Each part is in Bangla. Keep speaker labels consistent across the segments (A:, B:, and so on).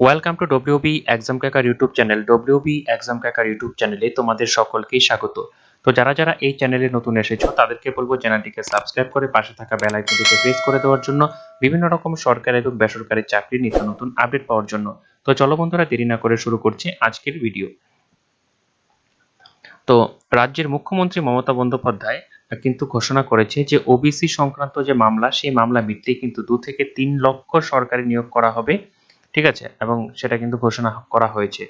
A: Welcome to WB exam cracker YouTube channel WB exam cracker YouTube চ্যানেলে তোমাদের সকলকেই স্বাগত। তো যারা যারা এই চ্যানেলে নতুন এসেছ, তাদেরকে বলব চ্যানেলটিকে সাবস্ক্রাইব করে পাশে থাকা বেল আইকনটিকে প্রেস করে দেওয়ার জন্য বিভিন্ন রকম সরকারি এবং বেসরকারি চাকরির নিত্য নতুন আপডেট পাওয়ার জন্য। তো চলো বন্ধুরা, দেরি না করে শুরু করছি আজকের ভিডিও তো রাজ্যের মুখ্যমন্ত্রী মমতা বন্দ্যোপাধ্যায় কিন্তু ঘোষণা করেছে যে ওবিসি সংক্রান্ত যে মামলা, সেই মামলা মিটতেই কিন্তু দু থেকে তিন লক্ষ সরকারি নিয়োগ করা হবে। ঠিক আছে? এবং সেটা কিন্তু ঘোষণা করা হয়েছে।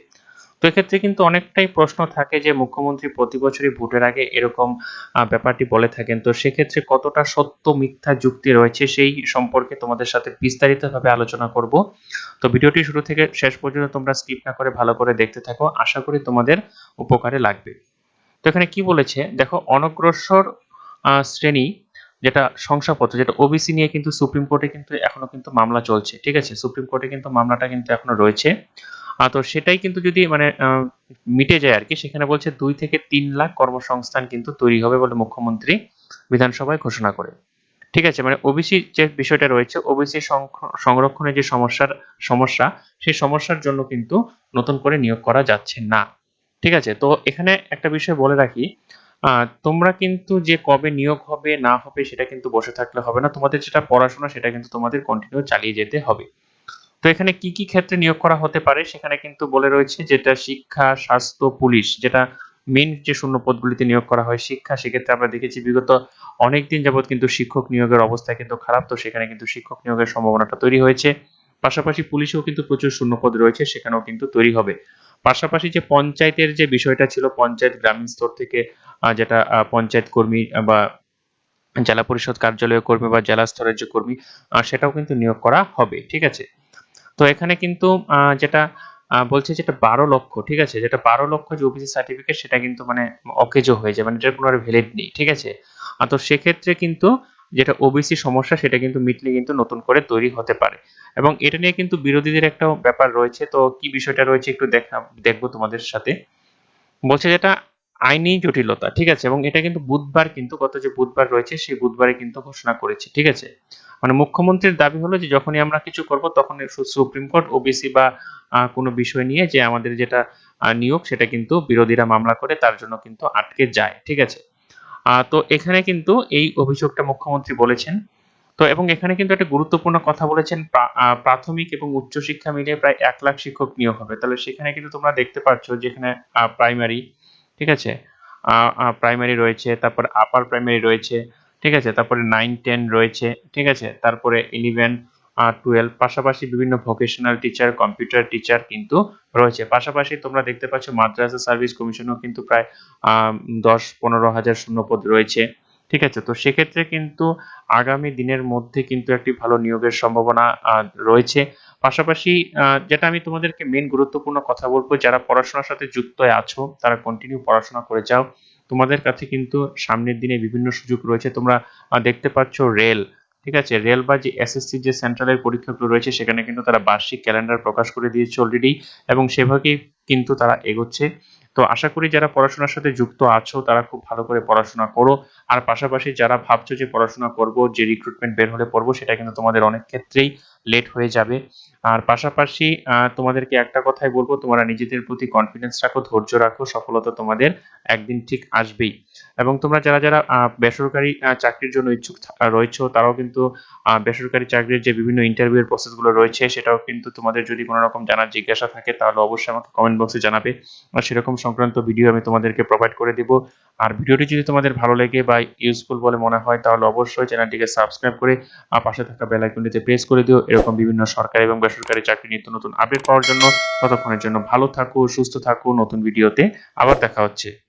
A: তো এক্ষেত্রে কিন্তু অনেকটাই প্রশ্ন থাকে যে, মুখ্যমন্ত্রী প্রতি বছরই ভোটের আগে এরকম ব্যাপারটি বলে থাকেন। তো সেক্ষেত্রে কতটা সত্য মিথ্যা যুক্তি রয়েছে সেই সম্পর্কে তোমাদের সাথে বিস্তারিতভাবে আলোচনা করব। তো ভিডিওটি শুরু থেকে শেষ পর্যন্ত তোমরা স্কিপ না করে ভালো করে দেখতে থাকো। আশা করি তোমাদের উপকারে লাগবে। তো এখানে কি বলেছে? দেখো, অনগ্রসর শ্রেণি যেটা শংসাপত্র যেটা ওবিসি নিয়ে কিন্তু সুপ্রিম কোর্টে কিন্তু এখনও কিন্তু মামলা চলছে ঠিক আছে? সুপ্রিম কোর্টে কিন্তু মামলাটা কিন্তু এখনও রয়েছে। আহ, তো সেটাই কিন্তু যদি মানে মিটে যায় আর কি সেখানে বলছে দুই থেকে তিন লাখ কর্মসংস্থান কিন্তু তৈরি হবে বলে মুখ্যমন্ত্রী বিধানসভায় ঘোষণা করে। ঠিক আছে? মানে ওবিসি যে বিষয়টা রয়েছে ওবিসি সংরক্ষণের যে সমস্যার সমস্যা সেই সমস্যার জন্য কিন্তু নতুন করে নিয়োগ করা যাচ্ছে না। ঠিক আছে? তো এখানে একটা বিষয় বলে রাখি তোমরা কিন্তু যে কবে নিয়োগ হবে, না হবে, সেটা কিন্তু বসে থাকলে হবে না। তোমাদের যেটা পড়াশোনা, সেটা কিন্তু তোমাদের কন্টিনিউ চালিয়ে যেতে হবে। তো এখানে কি কি ক্ষেত্রে নিয়োগ করা হতে পারে? সেখানে কিন্তু বলে রয়েছে যেটা শিক্ষা, স্বাস্থ্য, পুলিশ, যেটা মেন যে শূন্য পদগুলিতে নিয়োগ করা হয় শিক্ষা, সেক্ষেত্রে আমরা দেখেছি বিগত অনেকদিন যাবৎ কিন্তু শিক্ষক নিয়োগের অবস্থা কিন্তু খারাপ। তো সেখানে কিন্তু শিক্ষক নিয়োগের সম্ভাবনাটা তৈরি হয়েছে। পাশাপাশি পুলিশেও কিন্তু প্রচুর শূন্য পদ রয়েছে, সেখানেও কিন্তু তৈরি হবে। পাশাপাশি যে পঞ্চায়েতের যে বিষয়টা ছিল, পঞ্চায়েত গ্রামীণ স্তর থেকে যেটা পঞ্চায়েত কর্মী বা জেলা পরিষদ কার্যালয় কর্মী বা জেলা স্তরের যে কর্মী সেটাও কিন্তু নিয়োগ করা হবে, ঠিক আছে? তো এখানে কিন্তু যেটা বলছে যেটা বারো লক্ষ, ঠিক আছে? যেটা বারো লক্ষ যে ওবিসি সার্টিফিকেট সেটা কিন্তু মানে অকেজো হয়ে যায় মানে এটার কোনো আর ভ্যালিড নেই, ঠিক আছে? তো সেক্ষেত্রে কিন্তু যেটা ওবিসি সমস্যা, সেটা কিন্তু মিটলে কিন্তু নতুন করে তৈরি হতে পারে। এবং এটা নিয়ে কিন্তু বিরোধীদের একটা ব্যাপার রয়েছে। তো কি বিষয়টা রয়েছে একটু দেখা, দেখব তোমাদের সাথে। বলছে যেটা আইনি জটিলতা, ঠিক আছে? এবং এটা কিন্তু বুধবার কিন্তু, গত যে বুধবার রয়েছে, সেই বুধবারে কিন্তু ঘোষণা করেছে, ঠিক আছে? মানে মুখ্যমন্ত্রীর দাবি হলো যে, যখনই আমরা কিছু করব তখন সুপ্রিম কোর্ট ওবিসি বা কোনো বিষয় নিয়ে যে আমাদের যেটা নিয়োগ, সেটা কিন্তু বিরোধীরা মামলা করে, তার জন্য কিন্তু আটকে যায়, ঠিক আছে? তো এখানে কিন্তু এই অভিযোগটা মুখ্যমন্ত্রী বলেছেন। তো এবং এখানে কিন্তু একটা গুরুত্বপূর্ণ কথা বলেছেন প্রাথমিক এবং উচ্চশিক্ষা মিলিয়ে প্রায় এক লাখ শিক্ষক নিয়োগ হবে। তাহলে সেখানে কিন্তু তোমরা দেখতে পাচ্ছ যেখানে প্রাইমারি ঠিক আছে? প্রাইমারি রয়েছে, তারপর আপার প্রাইমারি রয়েছে, ঠিক আছে? তারপরে নাইন টেন রয়েছে, ঠিক আছে? তারপরে ইলেভেন টুয়েলভ পাশাপাশি বিভিন্ন ভোকেশনাল টিচার কম্পিউটার টিচার কিন্তু রয়েছে। পাশাপাশি তোমরা দেখতে পাচ্ছ মাদ্রাসা সার্ভিস কমিশনও কিন্তু প্রায় দশ পনেরো হাজার শূন্যপদ রয়েছে। ঠিক আছে? তো সেক্ষেত্রে কিন্তু আগামী দিনের মধ্যে কিন্তু একটি ভালো নিয়োগের সম্ভাবনা রয়েছে। পাশাপাশি যেটা আমি তোমাদেরকে মেন গুরুত্বপূর্ণ কথা বলব, যারা পড়াশোনার সাথে যুক্ত আছো, তারা কন্টিনিউ পড়াশোনা করে যাও। তোমাদের কাছে কিন্তু সামনের দিনে বিভিন্ন সুযোগ রয়েছে। তোমরা দেখতে পাচ্ছ রেল। ঠিক আছে? রেল বা যে এসএসসি যে সেন্ট্রালের পরীক্ষাগুলো রয়েছে, সেখানে কিন্তু তারা বার্ষিক ক্যালেন্ডার প্রকাশ করে দিয়েছে অলরেডি এবং সেভাবেই কিন্তু তারা এগোচ্ছে। তো আশা করি যারা পড়াশোনার সাথে যুক্ত আছো, তারা খুব ভালো করে পড়াশোনা করো। আর পাশাপাশি যারা ভাবছ যে পড়াশোনা করব, যে রিক্রুটমেন্ট বের হলে পড়ব, সেটা কিন্তু তোমাদের অনেক ক্ষেত্রেই লেট হয়ে যাবে। আর পাশাপাশি তোমাদেরকে একটা কথাই বলব, তোমরা নিজেদের প্রতি কনফিডেন্স রাখো, ধৈর্য রাখো, সফলতা তোমাদের একদিন ঠিক আসবেই। এবং তোমরা যারা যারা বেসরকারি চাকরির জন্য ইচ্ছুক রয়েছো, তারাও কিন্তু বেসরকারি চাকরির যে বিভিন্ন ইন্টারভিউ এর প্রসেসগুলো রয়েছে, সেটাও কিন্তু তোমাদের যদি কোনো রকম জানার জিজ্ঞাসা থাকে, তাহলে অবশ্যই আমাকে কমেন্ট বক্সে জানাবে। আর সেরকম সংক্রান্ত ভিডিও আমি তোমাদেরকে প্রোভাইড করে দিব। আর ভিডিওটি যদি তোমাদের ভালো লাগে বা ইউজফুল বলে মনে হয়, তাহলে অবশ্যই চ্যানেলটিকে সাবস্ক্রাইব করে পাশে থাকা বেল আইকনটিতে প্রেস করে দিও। এরকম বিভিন্ন সরকারি এবং বেসরকারি চাকরি নিত্য নতুন আপডেট পাওয়ার জন্য ততক্ষণের জন্য ভালো থাকো, সুস্থ থাকো। নতুন ভিডিওতে আবার দেখা হচ্ছে।